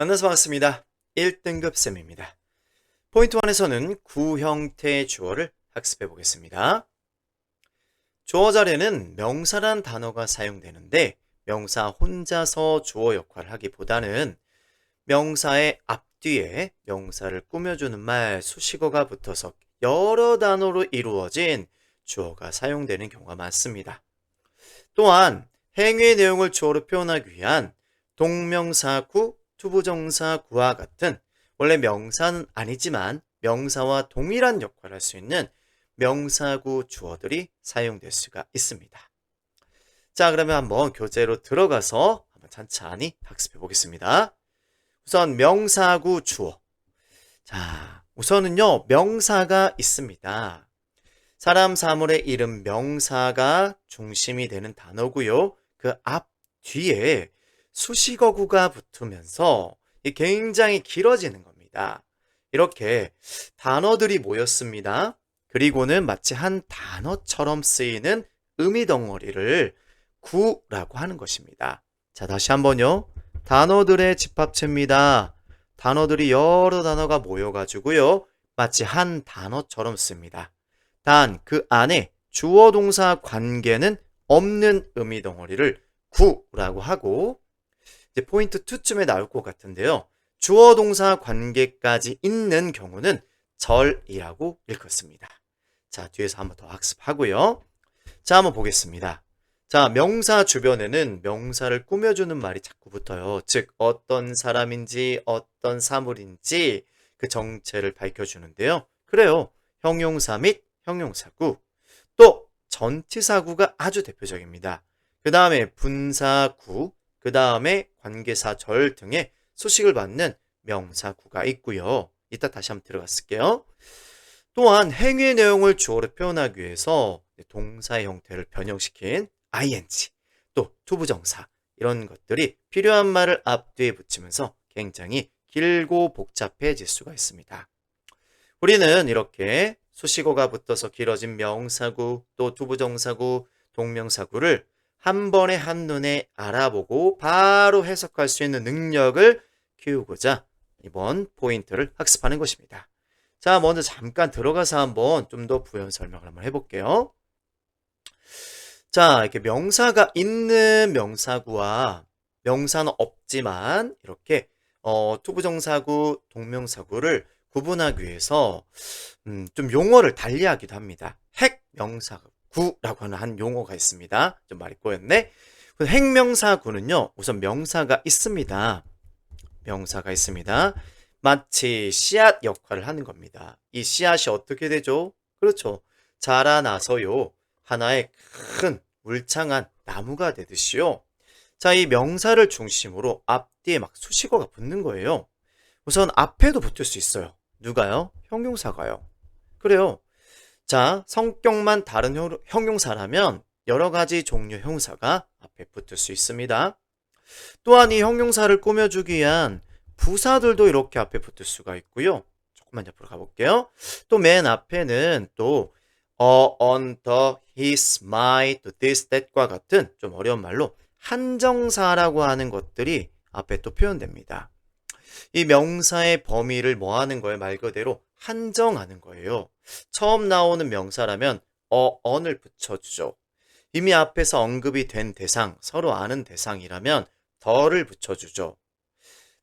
만나서 반갑습니다. 1등급 쌤입니다. 포인트 1에서는 구형태 주어를 학습해 보겠습니다. 주어 자리에는 명사란 단어가 사용되는데 명사 혼자서 주어 역할을 하기보다는 명사의 앞뒤에 명사를 꾸며주는 말 수식어가 붙어서 여러 단어로 이루어진 주어가 사용되는 경우가 많습니다. 또한 행위의 내용을 주어로 표현하기 위한 동명사구, 투부정사 구와 같은 원래 명사는 아니지만 명사와 동일한 역할을 할 수 있는 명사구 주어들이 사용될 수가 있습니다. 자, 그러면 한번 교재로 들어가서 한번 찬찬히 학습해 보겠습니다. 우선 명사구 주어. 자, 우선은요, 명사가 있습니다. 사람, 사물의 이름 명사가 중심이 되는 단어고요. 그 앞 뒤에 수식어구가 붙으면서 굉장히 길어지는 겁니다. 이렇게 단어들이 모였습니다. 그리고는 마치 한 단어처럼 쓰이는 의미 덩어리를 구라고 하는 것입니다. 자, 다시 한번요. 단어들의 집합체입니다. 단어들이 여러 단어가 모여가지고요. 마치 한 단어처럼 씁니다. 단 그 안에 주어 동사 관계는 없는 의미 덩어리를 구라고 하고 이제 포인트 2쯤에 나올 것 같은데요. 주어 동사 관계까지 있는 경우는 절이라고 읽었습니다. 자, 뒤에서 한번 더 학습하고요. 자, 한번 보겠습니다. 자, 명사 주변에는 명사를 꾸며주는 말이 자꾸 붙어요. 즉, 어떤 사람인지, 어떤 사물인지 그 정체를 밝혀주는데요. 그래요. 형용사 및 형용사구. 또, 전치사구가 아주 대표적입니다. 그 다음에 분사구, 그 다음에 관계사절 등의 수식을 받는 명사구가 있고요. 이따 다시 한번 들어갔을게요. 또한 행위의 내용을 주어로 표현하기 위해서 동사의 형태를 변형시킨 ing, 또 투부정사 이런 것들이 필요한 말을 앞뒤에 붙이면서 굉장히 길고 복잡해질 수가 있습니다. 우리는 이렇게 수식어가 붙어서 길어진 명사구, 또 투부정사구, 동명사구를 한 번에 한눈에 알아보고 바로 해석할 수 있는 능력을 키우고자 이번 포인트를 학습하는 것입니다. 자, 먼저 잠깐 들어가서 한번 좀 더 부연 설명을 한번 해볼게요. 자, 이렇게 명사가 있는 명사구와 명사는 없지만 이렇게 어, 투부정사구, 동명사구를 구분하기 위해서 음, 좀 용어를 달리하기도 합니다. 핵 명사구 라고 하는 한 용어가 있습니다. 좀 말이 꼬였네. 그 핵명사구는요, 우선 명사가 있습니다. 명사가 있습니다. 마치 씨앗 역할을 하는 겁니다. 이 씨앗이 어떻게 되죠? 그렇죠. 자라나서요. 하나의 큰 울창한 나무가 되듯이요. 자, 이 명사를 중심으로 앞뒤에 막 수식어가 붙는 거예요. 우선 앞에도 붙을 수 있어요. 누가요? 형용사가요. 그래요. 자, 성격만 다른 형용사라면 여러 가지 종류 형사가 앞에 붙을 수 있습니다. 또한 이 형용사를 꾸며주기 위한 부사들도 이렇게 앞에 붙을 수가 있고요. 조금만 옆으로 가볼게요. 또 맨 앞에는 또 어, on, the, his, my, to this, that과 같은 좀 어려운 말로 한정사라고 하는 것들이 앞에 또 표현됩니다. 이 명사의 범위를 뭐 하는 거예요? 말 그대로 한정하는 거예요. 처음 나오는 명사라면 어, on을 붙여주죠. 이미 앞에서 언급이 된 대상, 서로 아는 대상이라면 더를 붙여주죠.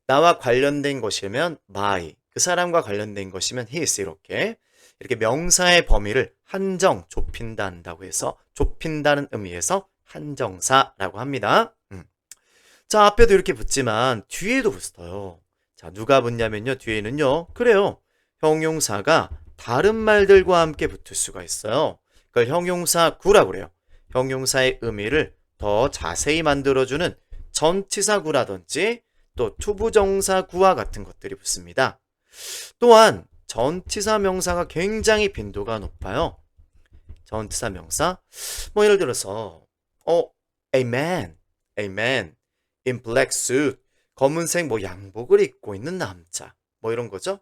나와 관련된 것이면 my, 그 사람과 관련된 것이면 his 이렇게 이렇게 명사의 범위를 한정, 좁힌다 한다고 해서 좁힌다는 의미에서 한정사라고 합니다. 음. 자, 앞에도 이렇게 붙지만 뒤에도 붙어요. 자, 누가 붙냐면요. 뒤에는요. 그래요. 형용사가 다른 말들과 함께 붙을 수가 있어요. 그걸 형용사 구라고 그래요. 형용사의 의미를 더 자세히 만들어주는 전치사 구라든지 또 투부정사 구와 같은 것들이 붙습니다. 또한 전치사 명사가 굉장히 빈도가 높아요. 전치사 명사 뭐 예를 들어서 어 a man, a man in black suit 검은색 뭐 양복을 입고 있는 남자 뭐 이런 거죠.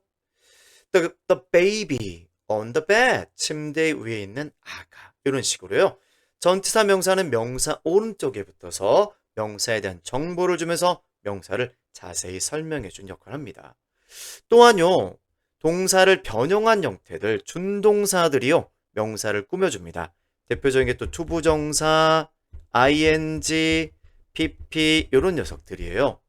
The, the baby on the bed 침대 위에 있는 아가 이런 식으로요. 전치사 명사는 명사 오른쪽에 붙어서 명사에 대한 정보를 주면서 명사를 자세히 설명해 준 역할을 합니다. 또한요, 동사를 변형한 형태들, 준동사들이요, 명사를 꾸며줍니다. 대표적인 게 또 투부정사, ing, pp 이런 녀석들이에요.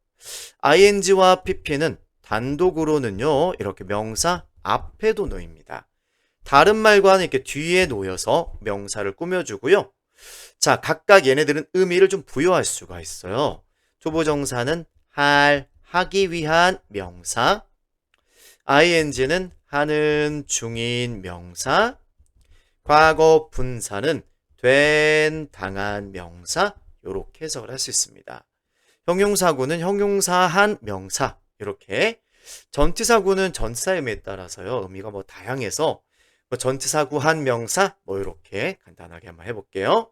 ing와 pp는 단독으로는요, 이렇게 명사 앞에도 놓입니다. 다른 말과는 이렇게 뒤에 놓여서 명사를 꾸며주고요. 자, 각각 얘네들은 의미를 좀 부여할 수가 있어요. 투부정사는 할, 하기 위한 명사, ing는 하는 중인 명사, 과거 분사는 된, 당한 명사, 이렇게 해석을 할 수 있습니다. 형용사구는 형용사한 명사, 이렇게. 전치사구는 전치사 의미에 따라서요, 의미가 뭐 다양해서, 뭐 전치사구 한 명사, 뭐 이렇게 간단하게 한번 해볼게요.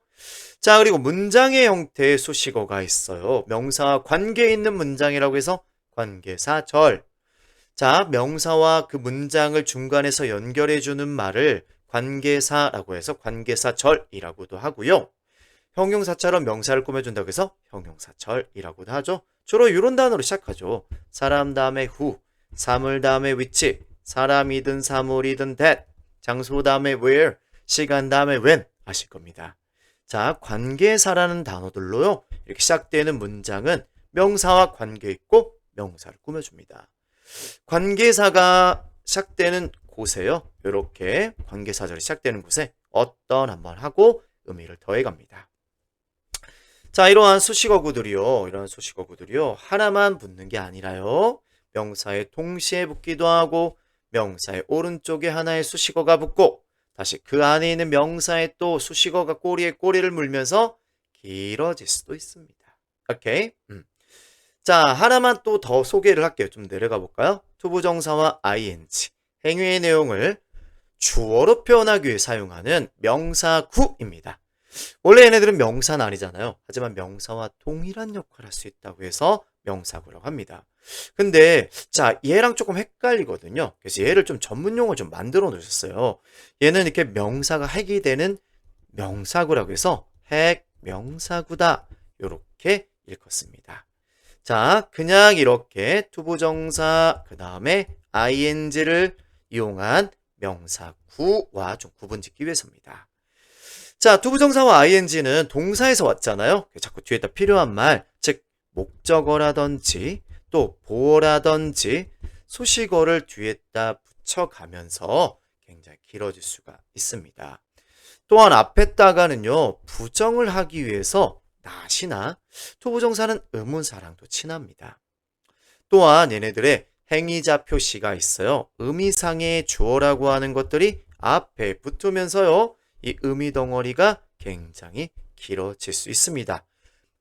자, 그리고 문장의 형태의 수식어가 있어요. 명사와 관계 있는 문장이라고 해서 관계사절. 자, 명사와 그 문장을 중간에서 연결해주는 말을 관계사라고 해서 관계사절이라고도 하고요. 형용사처럼 명사를 꾸며준다고 해서 형용사절이라고도 하죠. 주로 이런 단어로 시작하죠. 사람 다음에 후, 사물 다음에 위치, 사람이든 사물이든 that, 장소 다음에 where, 시간 다음에 when 아실 겁니다. 자, 관계사라는 단어들로요. 이렇게 시작되는 문장은 명사와 관계 있고 명사를 꾸며줍니다. 관계사가 시작되는 곳에요. 이렇게 관계사절이 시작되는 곳에 어떤 한번 하고 의미를 더해갑니다. 자, 이러한 수식어구들이요. 이러한 수식어구들이요. 하나만 붙는 게 아니라요. 명사에 동시에 붙기도 하고 명사의 오른쪽에 하나의 수식어가 붙고 다시 그 안에 있는 명사에 또 수식어가 꼬리에 꼬리를 물면서 길어질 수도 있습니다. 오케이? 음. 자, 하나만 또 더 소개를 할게요. 좀 내려가 볼까요? 투부정사와 ing. 행위의 내용을 주어로 표현하기 위해 사용하는 명사구입니다. 원래 얘네들은 명사는 아니잖아요. 하지만 명사와 동일한 역할을 할 수 있다고 해서 명사구라고 합니다. 근데 자 얘랑 조금 헷갈리거든요. 그래서 얘를 좀 전문용어 좀 만들어 놓으셨어요. 얘는 이렇게 명사가 핵이 되는 명사구라고 해서 핵 명사구다. 이렇게 읽었습니다. 자, 그냥 이렇게 투부정사 그 다음에 ing를 이용한 명사구와 좀 구분짓기 위해서입니다. 자, 투부정사와 ing는 동사에서 왔잖아요. 자꾸 뒤에다 필요한 말, 즉 목적어라든지 또 보어라든지 수식어를 뒤에다 붙여가면서 굉장히 길어질 수가 있습니다. 또한 앞에다가는요, 부정을 하기 위해서 낫이나 투부정사는 의문사랑 도 친합니다. 또한 얘네들의 행위자 표시가 있어요. 의미상의 주어라고 하는 것들이 앞에 붙으면서요. 이 의미 덩어리가 굉장히 길어질 수 있습니다.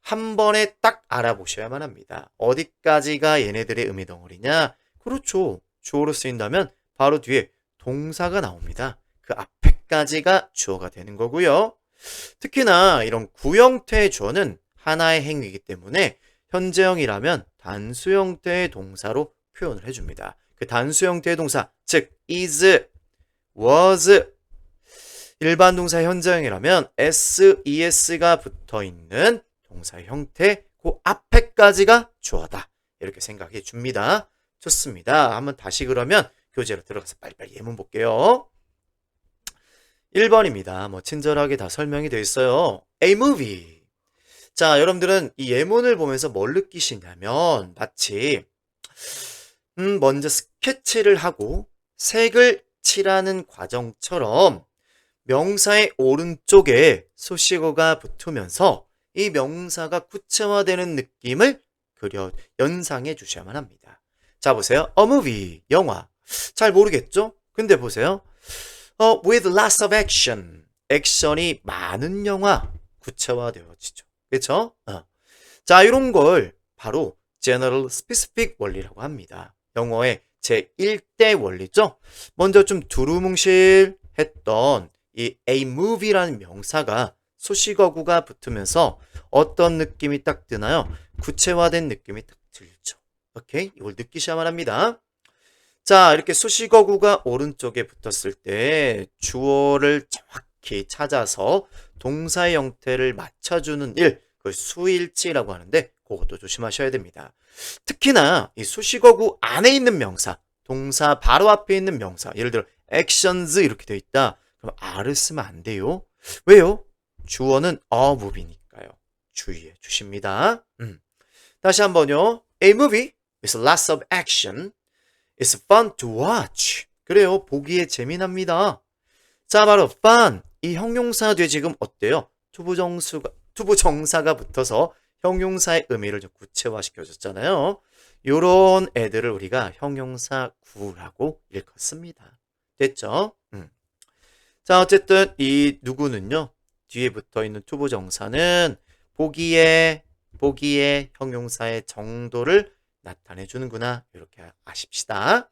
한 번에 딱 알아보셔야만 합니다. 어디까지가 얘네들의 의미 덩어리냐? 그렇죠. 주어로 쓰인다면 바로 뒤에 동사가 나옵니다. 그 앞에까지가 주어가 되는 거고요. 특히나 이런 구형태의 주어는 하나의 행위이기 때문에 현재형이라면 단수 형태의 동사로 표현을 해줍니다. 그 단수 형태의 동사, 즉 is, was 일반 동사 현재형이라면 s, es가 붙어 있는 동사 형태 그 앞에까지가 주어다. 이렇게 생각해 줍니다. 좋습니다. 한번 다시 그러면 교재로 들어가서 빨리빨리 예문 볼게요. 1번입니다. 뭐 친절하게 다 설명이 되어 있어요. A movie. 자, 여러분들은 이 예문을 보면서 뭘 느끼시냐면 마치 음, 먼저 스케치를 하고 색을 칠하는 과정처럼 명사의 오른쪽에 수식어가 붙으면서 이 명사가 구체화되는 느낌을 그려 연상해 주셔야만 합니다. 자, 보세요. A movie, 영화. 잘 모르겠죠? 근데 보세요. 어, with lots of action. 액션이 많은 영화 구체화되어지죠. 그렇죠? 어. 자, 이런 걸 바로 general specific 원리라고 합니다. 영어의 제1대 원리죠. 먼저 좀 두루뭉실 했던 이 a movie라는 명사가 수식어구가 붙으면서 어떤 느낌이 딱 드나요? 구체화된 느낌이 딱 들죠. 오케이? 이걸 느끼셔야만 합니다. 자, 이렇게 수식어구가 오른쪽에 붙었을 때 주어를 정확히 찾아서 동사의 형태를 맞춰주는 일, 그걸 수일치라고 하는데 그것도 조심하셔야 됩니다. 특히나 이 수식어구 안에 있는 명사, 동사 바로 앞에 있는 명사, 예를 들어 actions 이렇게 돼 있다. 그럼 R을 쓰면 안 돼요. 왜요? 주어는 movie니까요. 주의해 주십니다. 음. 다시 한번요. A movie with lots of action is fun to watch. 그래요. 보기에 재미납니다. 자, 바로 fun. 이 형용사 뒤에 지금 어때요? 투부정수가, 투부정사가 붙어서 형용사의 의미를 좀 구체화시켜줬잖아요. 요런 애들을 우리가 형용사 구라고 일컫습니다. 됐죠? 음. 자, 어쨌든 이 누구는요. 뒤에 붙어 있는 투부 정사는 보기에 보기에 형용사의 정도를 나타내 주는구나. 이렇게 아십시다.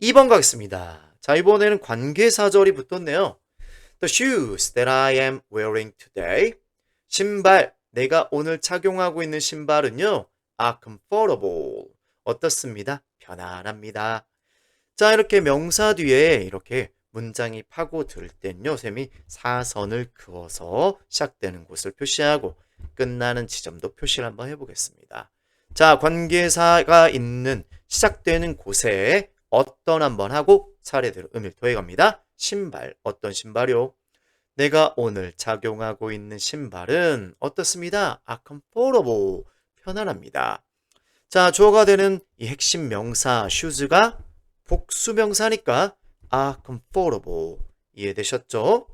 2번 가겠습니다. 자, 이번에는 관계사절이 붙었네요. The shoes that I am wearing today. 신발, 내가 오늘 착용하고 있는 신발은요. are comfortable. 어떻습니다? 편안합니다. 자, 이렇게 명사 뒤에 이렇게 문장이 파고들 땐요, 쌤이 사선을 그어서 시작되는 곳을 표시하고 끝나는 지점도 표시를 한번 해보겠습니다. 자, 관계사가 있는 시작되는 곳에 어떤 한번 하고 차례대로 의미를 더해갑니다. 신발, 어떤 신발이요? 내가 오늘 착용하고 있는 신발은 어떻습니다? 아, comfortable, 편안합니다. 자, 주어가 되는 이 핵심 명사 shoes가 복수 명사니까 아, comfortable 이해되셨죠?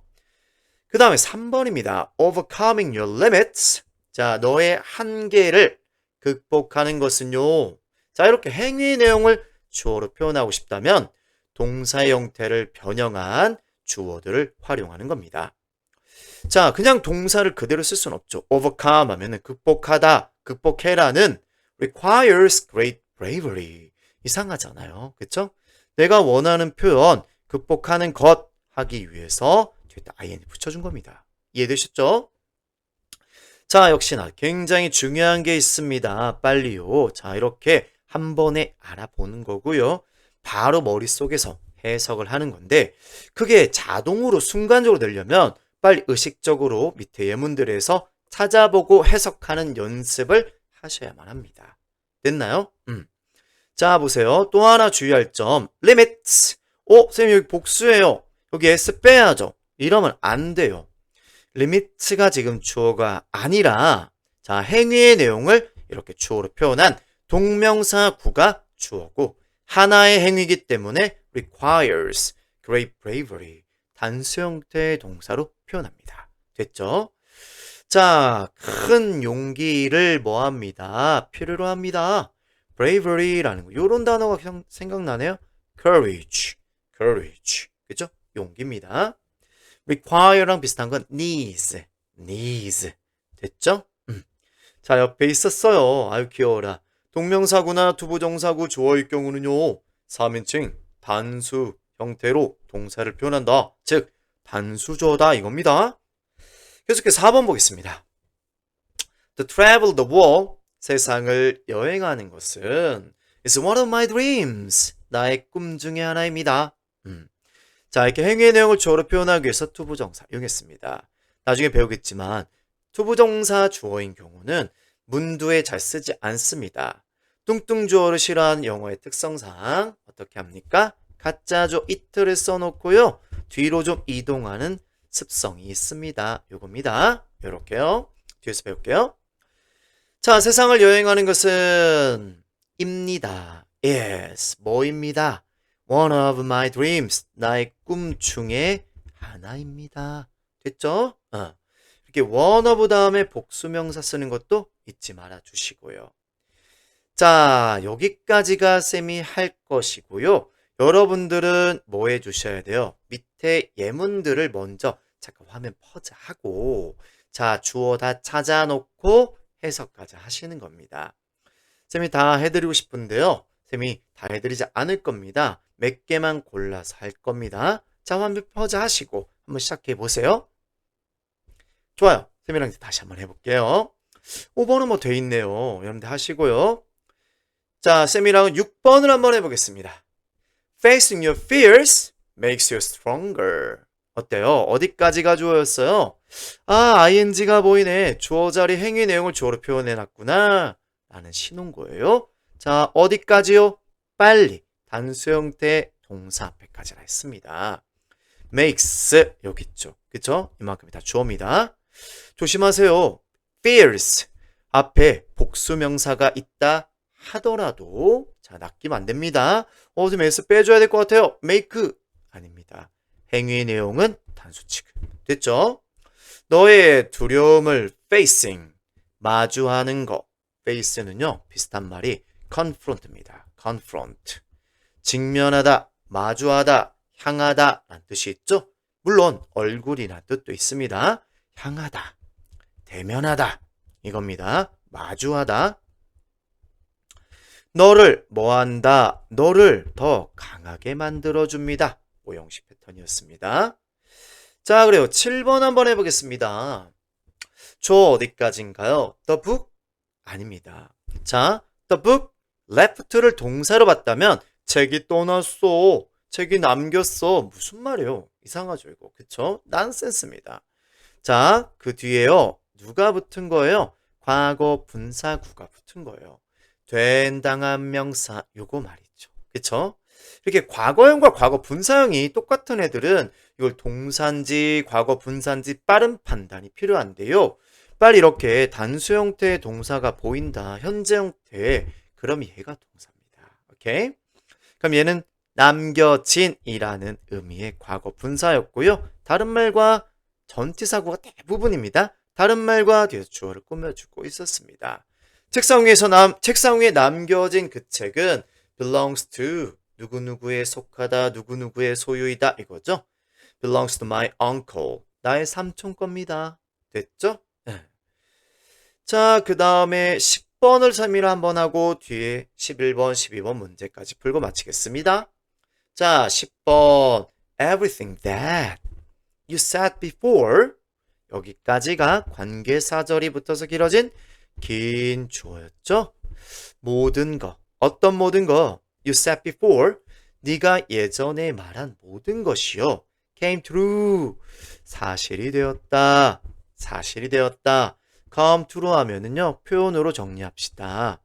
그 다음에 3번입니다. overcoming your limits. 자, 너의 한계를 극복하는 것은요. 자, 이렇게 행위 내용을 주어로 표현하고 싶다면 동사의 형태를 변형한 주어들을 활용하는 겁니다. 자, 그냥 동사를 그대로 쓸 수는 없죠. overcome 하면은 극복하다, 극복해라는 requires great bravery. 이상하잖아요. 그쵸? 내가 원하는 표현, 극복하는 것 하기 위해서 뒤에다 ing 붙여준 겁니다. 이해되셨죠? 자, 역시나 굉장히 중요한 게 있습니다. 빨리요. 자, 이렇게 한 번에 알아보는 거고요. 바로 머릿속에서 해석을 하는 건데, 그게 자동으로 순간적으로 되려면 빨리 의식적으로 밑에 예문들에서 찾아보고 해석하는 연습을 하셔야만 합니다. 됐나요? 음. 자, 보세요. 또 하나 주의할 점. limits. 어, 쌤 여기 복수예요. 여기 s 빼야죠. 이러면 안 돼요. 리미트가 지금 주어가 아니라 자, 행위의 내용을 이렇게 주어로 표현한 동명사 구가 주어고 하나의 행위이기 때문에 requires great bravery 단수 형태의 동사로 표현합니다. 됐죠? 자, 큰 용기를 뭐합니다? 필요로 합니다. Bravery라는 거. 요런 단어가 생각나네요. courage, courage. 그죠? 용기입니다. require랑 비슷한 건 needs, needs. 됐죠? 음. 자, 옆에 있었어요. 아유, 귀여워라. 동명사구나 투부정사구 주어일 경우는요. 3인칭 단수 형태로 동사를 표현한다. 즉, 단수조다 이겁니다. 계속해서 4번 보겠습니다. To travel the world, 세상을 여행하는 것은 is one of my dreams. 나의 꿈 중에 하나입니다. 음. 자, 이렇게 행위의 내용을 주어로 표현하기 위해서 투부정사 이용했습니다. 나중에 배우겠지만 투부정사 주어인 경우는 문두에 잘 쓰지 않습니다. 뚱뚱 주어를 싫어하는 영어의 특성상 어떻게 합니까? 가짜조 이틀을 써놓고요. 뒤로 좀 이동하는 습성이 있습니다. 요겁니다. 요렇게요. 뒤에서 배울게요. 자, 세상을 여행하는 것은 입니다. Yes, 뭐입니다. One of my dreams. 나의 꿈 중에 하나입니다. 됐죠? 어. 이렇게 one of 다음에 복수명사 쓰는 것도 잊지 말아 주시고요. 자, 여기까지가 쌤이 할 것이고요. 여러분들은 뭐 해 주셔야 돼요? 밑에 예문들을 먼저 잠깐 화면 퍼즈하고 자, 주어 다 찾아놓고 해석까지 하시는 겁니다. 쌤이 다 해드리고 싶은데요. 쌤이 다 해드리지 않을 겁니다. 몇 개만 골라서 할 겁니다. 자, 화면 퍼즈 하시고 한번 시작해 보세요. 좋아요. 쌤이랑 다시 한번 해볼게요. 5번은 뭐 돼 있네요. 여러분들 하시고요. 자, 쌤이랑 6번을 한번 해보겠습니다. Facing your fears makes you stronger. 어때요? 어디까지가 주어였어요? 아, ing가 보이네. 주어 자리 행위 내용을 주어로 표현해놨구나. 라는 신호인 자, 어디까지요? 빨리. 단수 형태 동사 앞에까지라 했습니다. makes 여기 있죠. 그쵸? 이만큼이 다 주어입니다. 조심하세요. fierce 앞에 복수명사가 있다 하더라도 자 낚이면 안 됩니다. 어, 좀 s 빼줘야 될 것 같아요. make 아닙니다. 행위의 내용은 단수 취급. 됐죠? 너의 두려움을 facing 마주하는 거. face는요 비슷한 말이 confront입니다. confront 직면하다, 마주하다, 향하다 라는 뜻이 있죠? 물론 얼굴이나 뜻도 있습니다. 향하다, 대면하다 이겁니다. 마주하다. 너를 뭐한다, 너를 더 강하게 만들어줍니다. 오형식 패턴이었습니다. 자, 그래요. 7번 한번 해보겠습니다. 저 어디까지인가요? The book? 아닙니다. 자, the book left를 동사로 봤다면 책이 떠났어. 책이 남겼어. 무슨 말이에요? 이상하죠, 이거. 그쵸? 난센스입니다. 자, 그 뒤에요. 누가 붙은 거예요? 과거 분사구가 붙은 거예요. 된, 당한 명사, 요거 말이죠. 그쵸? 이렇게 과거형과 과거 분사형이 똑같은 애들은 이걸 동사인지 과거 분사인지 빠른 판단이 필요한데요. 빨리 이렇게 단수 형태의 동사가 보인다. 현재 형태. 그럼 얘가 동사입니다. 오케이? 그럼 얘는 남겨진이라는 의미의 과거 분사였고요. 다른 말과 전치사구가 대부분입니다. 다른 말과 뒤에서 주어를 꾸며주고 있었습니다. 책상 위에서 남, 책상 위에 남겨진 그 책은 belongs to 누구누구에 속하다, 누구누구의 소유이다 이거죠. belongs to my uncle. 나의 삼촌 겁니다. 됐죠? 네. 자, 그 다음에 10번을 3위로 한번 하고 뒤에 11번, 12번 문제까지 풀고 마치겠습니다. 자, 10번. Everything that you said before. 여기까지가 관계사절이 붙어서 길어진 긴 주어였죠? 모든 거. 어떤 모든 거? You said before. 네가 예전에 말한 모든 것이요. came true. 사실이 되었다. 사실이 되었다. come true 하면은요. 표현으로 정리합시다.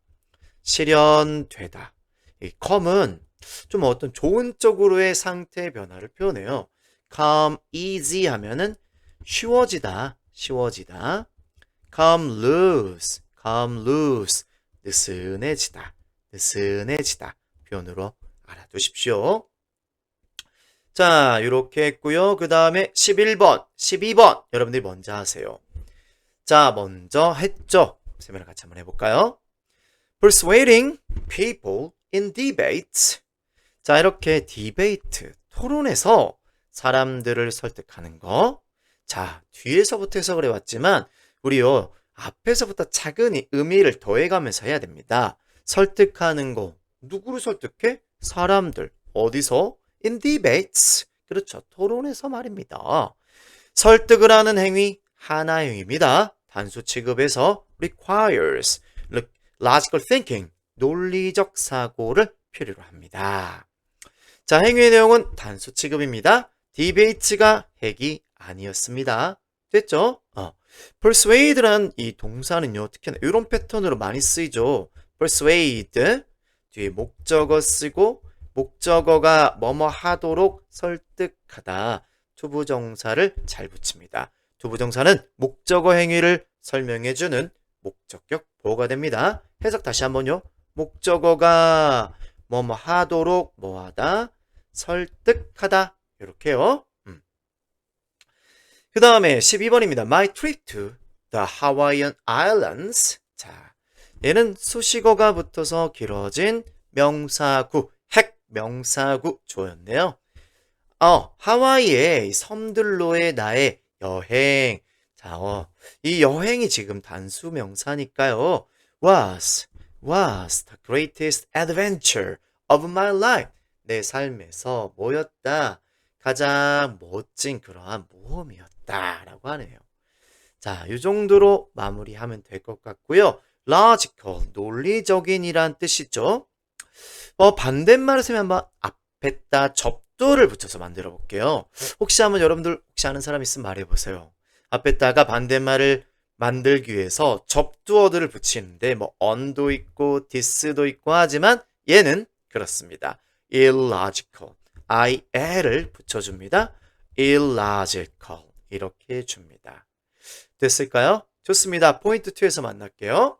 실현되다. 이 come은 좀 어떤 좋은 쪽으로의 상태의 변화를 표현해요. come easy 하면은 쉬워지다, 쉬워지다. come loose, come loose. 느슨해지다, 느슨해지다. 표현으로 알아두십시오. 자, 이렇게 했고요. 그 다음에 11번, 12번. 여러분들이 먼저 하세요. 자, 먼저 했죠. 세면을 같이 한번 해볼까요? Persuading people in debates. 자, 이렇게 디베이트, 토론에서 사람들을 설득하는 거. 자, 뒤에서부터 해석을 해왔지만, 우리요, 앞에서부터 차근히 의미를 더해가면서 해야 됩니다. 설득하는 거. 누구를 설득해? 사람들. 어디서? In debates. 그렇죠. 토론에서 말입니다. 설득을 하는 행위, 하나형입니다. 단수 취급에서 requires, logical thinking, 논리적 사고를 필요로 합니다. 자, 행위의 내용은 단수 취급입니다. debate가 핵이 아니었습니다. 됐죠? 어. persuade란 이 동사는요, 특히나 이런 패턴으로 많이 쓰이죠. persuade, 뒤에 목적어 쓰고, 목적어가 뭐뭐 하도록 설득하다. 투부정사를 잘 붙입니다. 투부정사는 목적어 행위를 설명해주는 목적격 보호가 됩니다. 해석 다시 한번요. 목적어가 뭐뭐 하도록 뭐하다 설득하다 이렇게요. 음. 그 다음에 12번입니다. My trip to the Hawaiian Islands. 자, 얘는 수식어가 붙어서 길어진 명사구, 핵 명사구 조였네요. 어, 하와이의 섬들로의 나의 여행. 자, 어, 이 여행이 지금 단수 명사니까요. was, was the greatest adventure of my life. 내 삶에서 뭐였다? 가장 멋진 그러한 모험이었다. 라고 하네요. 자, 이 정도로 마무리하면 될 것 같고요. Logical, 논리적인이란 뜻이죠. 어, 반대말을 쓰면 한번 앞에다 접두를 붙여서 만들어 볼게요. 혹시 한번 여러분들 혹시 아는 사람 있으면 말해 보세요. 앞에다가 반대말을 만들기 위해서 접두어들을 붙이는데 뭐 on도 있고 this도 있고 하지만 얘는 그렇습니다. illogical. il을 붙여줍니다. illogical. 이렇게 줍니다. 됐을까요? 좋습니다. 포인트 2에서 만날게요.